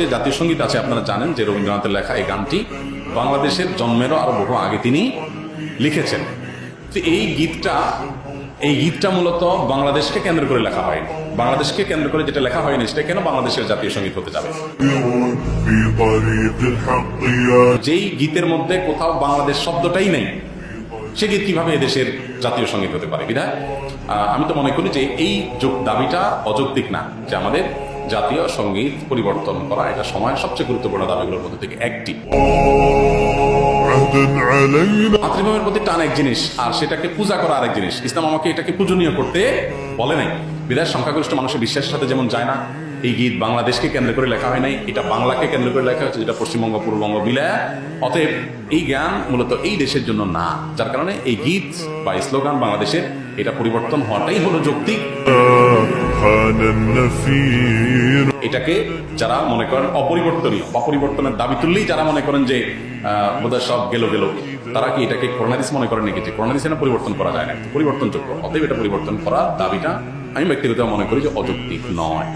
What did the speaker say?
যে জাতীয় সংগীত আছে, আপনারা জানেন যে রবীন্দ্রনাথের লেখা এই গানটি বাংলাদেশের জন্মেরও আরও বহু আগে তিনি লিখেছেন। তো এই গীতটা এই গীতটা মূলত বাংলাদেশকে কেন্দ্র করে লেখা হয়নি। বাংলাদেশকে কেন্দ্র করে যেটা লেখা হয়নি, সেটা কেন বাংলাদেশের জাতীয় সংগীত হতে যাবে? যেই গীতের মধ্যে কোথাও বাংলাদেশ শব্দটাই নেই, সে গীত কীভাবে এদেশের জাতীয় সংগীত হতে পারে? বিধায় আমি তো মনে করি যে এই দাবিটা অযৌক্তিক না, যে আমাদের জাতীয় সংগীত পরিবর্তন করা এটা সময়ের সবচেয়ে গুরুত্বপূর্ণ দাবিগুলোর মধ্যে থেকে একটি। মাতৃভাবের প্রতি টান এক জিনিস আর সেটাকে পূজা করা আরেক জিনিস। ইসলাম আমাকে এটাকে পূজনীয় করতে বলে নাই। বিদায় সংখ্যাগরিষ্ঠ মানুষের বিশ্বাসের সাথে যেমন যায় না এই গীত বাংলাদেশকে কেন্দ্র করে লেখা হয় নাই এটা বাংলাকে কেন্দ্র করে লেখা হয়েছে যেটা পশ্চিমবঙ্গ পূর্ববঙ্গ বিলা অতএব এই গান মূলত এই দেশের জন্য না যার কারণে এই গীত বা স্লোগান বাংলাদেশের এটা পরিবর্তন হওয়াটাই হলো যৌক্তিক। এটাকে যারা মনে করেন অপরিবর্তনীয় অপরিবর্তনের পরিবর্তনের দাবি তুললেই যারা মনে করেন যে বোধহয় সব গেল গেল, তারা কি এটাকে করোনাদিস মনে করেন নাকি? করোনাদিস না পরিবর্তন করা যায় না। পরিবর্তনযোগ্য। অতএব এটা পরিবর্তন করা দাবিটা আমি ব্যক্তিগত মনে করি যে অযৌক্তিক নয়।